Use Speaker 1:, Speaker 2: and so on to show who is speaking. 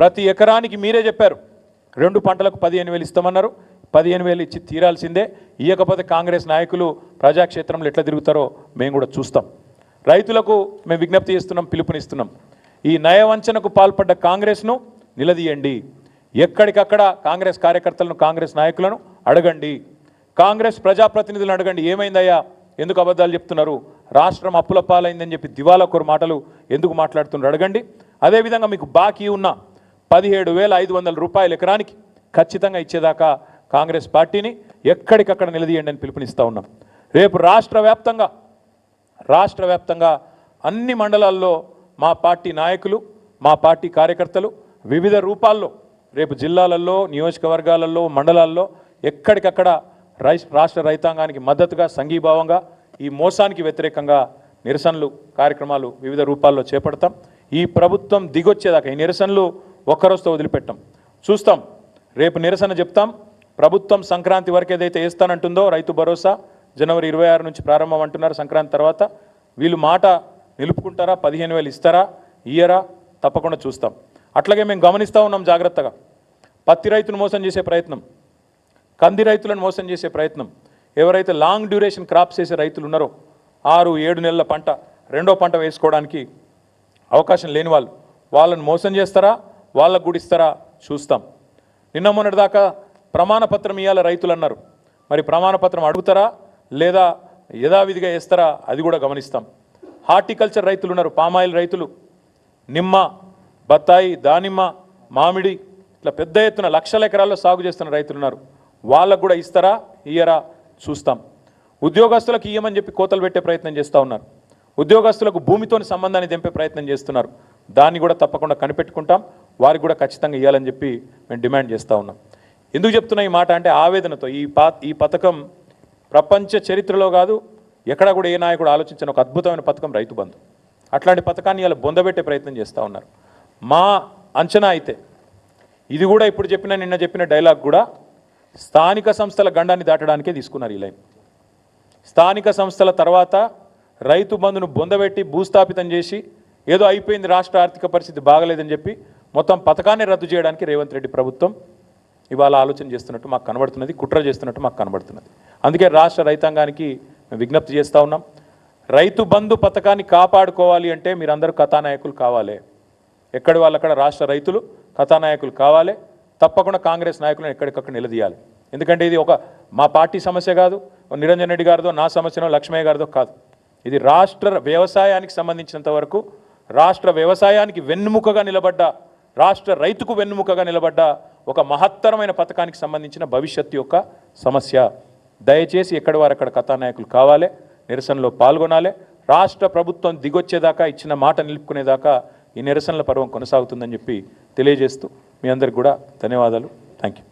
Speaker 1: ప్రతి ఎకరానికి మీరే చెప్పారు. రెండు పంటలకు పదిహేను వేలు ఇస్తామన్నారు. పదిహేను వేలు ఇచ్చి తీరాల్సిందే. ఇవ్వకపోతే కాంగ్రెస్ నాయకులు ప్రజాక్షేత్రంలో ఎట్లా తిరుగుతారో మేము కూడా చూస్తాం. రైతులకు మేము విజ్ఞప్తి చేస్తున్నాం పిలుపునిస్తున్నాం. ఈ నయవంచనకు పాల్పడ్డ కాంగ్రెస్ను నిలదీయండి. ఎక్కడికక్కడ కాంగ్రెస్ కార్యకర్తలను కాంగ్రెస్ నాయకులను అడగండి. కాంగ్రెస్ ప్రజాప్రతినిధులను అడగండి. ఏమైందయ్యా? ఎందుకు అబద్ధాలు చెప్తున్నారు? రాష్ట్రం అప్పుల పాలైందని చెప్పి దివాలా కోరు మాటలు ఎందుకు మాట్లాడుతున్నారు? అడగండి. అదేవిధంగా మీకు బాకీ ఉన్న పదిహేడు వేల ఐదు వందల రూపాయల ఎకరానికి ఖచ్చితంగా ఇచ్చేదాకా కాంగ్రెస్ పార్టీని ఎక్కడికక్కడ నిలదీయండి అని పిలుపునిస్తూ ఉన్నాం. రేపు రాష్ట్ర వ్యాప్తంగా రాష్ట్ర వ్యాప్తంగా అన్ని మండలాల్లో మా పార్టీ నాయకులు మా పార్టీ కార్యకర్తలు వివిధ రూపాల్లో రేపు జిల్లాలలో నియోజకవర్గాలలో మండలాల్లో ఎక్కడికక్కడ రై రాష్ట్ర రైతాంగానికి మద్దతుగా సంఘీభావంగా ఈ మోసానికి వ్యతిరేకంగా నిరసనలు కార్యక్రమాలు వివిధ రూపాల్లో చేపడతాం. ఈ ప్రభుత్వం దిగొచ్చేదాకా ఈ నిరసనలు ఒక్కరోజుతో వదిలిపెట్టాం. చూస్తాం. రేపు నిరసన చెప్తాం. ప్రభుత్వం సంక్రాంతి వరకు ఏదైతే వేస్తానంటుందో రైతు భరోసా జనవరి ఇరవై ఆరు నుంచి ప్రారంభం అంటున్నారు సంక్రాంతి తర్వాత. వీళ్ళు మాట నిలుపుకుంటారా? పదిహేను వేలు ఇస్తారా? ఇయ్యరా? తప్పకుండా చూస్తాం. అట్లాగే మేము గమనిస్తూ ఉన్నాం జాగ్రత్తగా. పత్తి రైతును మోసం చేసే ప్రయత్నం. కంది రైతులను మోసం చేసే ప్రయత్నం. ఎవరైతే లాంగ్ డ్యూరేషన్ క్రాప్స్ చేసే రైతులు ఉన్నారో ఆరు ఏడు నెలల పంట రెండో పంట వేసుకోవడానికి అవకాశం లేని వాళ్ళు వాళ్ళని మోసం చేస్తారా? వాళ్ళకు కూడా ఇస్తారా? చూస్తాం. నిన్న మొన్నటి దాకా ప్రమాణపత్రం ఇవ్వాలి రైతులు అన్నారు. మరి ప్రమాణపత్రం అడుగుతారా? లేదా యథావిధిగా వేస్తారా? అది కూడా గమనిస్తాం. హార్టికల్చర్ రైతులు ఉన్నారు పామాయిల్ రైతులు. నిమ్మ బత్తాయి దానిమ్మ మామిడి ఇట్లా పెద్ద ఎత్తున లక్షల ఎకరాల్లో సాగు చేస్తున్న రైతులు ఉన్నారు. వాళ్ళకు కూడా ఇస్తారా? ఇయ్యరా? చూస్తాం. ఉద్యోగస్తులకు ఇయ్యమని చెప్పి కోతలు పెట్టే ప్రయత్నం చేస్తూ ఉన్నారు. ఉద్యోగస్తులకు భూమితోని సంబంధాన్ని తెంపే ప్రయత్నం చేస్తున్నారు. దాన్ని కూడా తప్పకుండా కనిపెట్టుకుంటాం. వారికి కూడా ఖచ్చితంగా ఇవ్వాలని చెప్పి మేము డిమాండ్ చేస్తూ ఉన్నాం. ఎందుకు చెప్తున్నా ఈ మాట అంటే ఆవేదనతో ఈ పా ఈ పథకం ప్రపంచ చరిత్రలో కాదు ఎక్కడా కూడా ఏ నాయకుడు ఆలోచించిన ఒక అద్భుతమైన పథకం రైతు బంధు. అట్లాంటి పథకాన్ని ఇలా బొందబెట్టే ప్రయత్నం చేస్తూ ఉన్నారు. మా అంచనా అయితే ఇది కూడా ఇప్పుడు చెప్పిన నిన్న చెప్పిన డైలాగ్ కూడా స్థానిక సంస్థల గండాన్ని దాటడానికే తీసుకున్నారు ఈ లైన్. స్థానిక సంస్థల తర్వాత రైతు బంధును బొందబెట్టి భూస్థాపితం చేసి ఏదో అయిపోయింది రాష్ట్ర ఆర్థిక పరిస్థితి బాగలేదని చెప్పి మొత్తం పథకాన్ని రద్దు చేయడానికి రేవంత్ రెడ్డి ప్రభుత్వం ఇవాళ ఆలోచన చేస్తున్నట్టు మాకు కనబడుతున్నది కుట్ర చేస్తున్నట్టు మాకు కనబడుతున్నది. అందుకే రాష్ట్ర రైతాంగానికి విజ్ఞప్తి చేస్తూ ఉన్నాం రైతు బంధు పథకాన్ని కాపాడుకోవాలి అంటే మీరందరూ కథానాయకులు కావాలి. ఎక్కడి వాళ్ళక్కడ రాష్ట్ర రైతులు కథానాయకులు కావాలి తప్పకుండా కాంగ్రెస్ నాయకులను ఎక్కడికక్కడ నిలదీయాలి. ఎందుకంటే ఇది ఒక మా పార్టీ సమస్య కాదు నిరంజన్ రెడ్డి గారిదో నా సమస్యనో లక్ష్మయ్య గారిదో కాదు. ఇది రాష్ట్ర వ్యవసాయానికి సంబంధించినంత వరకు రాష్ట్ర వ్యవసాయానికి వెన్నుముకగా నిలబడ్డ రాష్ట్ర రైతుకు వెన్నుముకగా నిలబడ్డ ఒక మహత్తరమైన పథకానికి సంబంధించిన భవిష్యత్తు యొక్క సమస్య. దయచేసి ఎక్కడి వారు అక్కడ కథానాయకులు కావాలి నిరసనలో పాల్గొనాలి. రాష్ట్ర ప్రభుత్వం దిగొచ్చేదాకా ఇచ్చిన మాట నిలుపుకునేదాకా ఈ నిరసనల పర్వం కొనసాగుతుందని చెప్పి తెలియజేస్తూ మీ అందరికి కూడా ధన్యవాదాలు. Thank you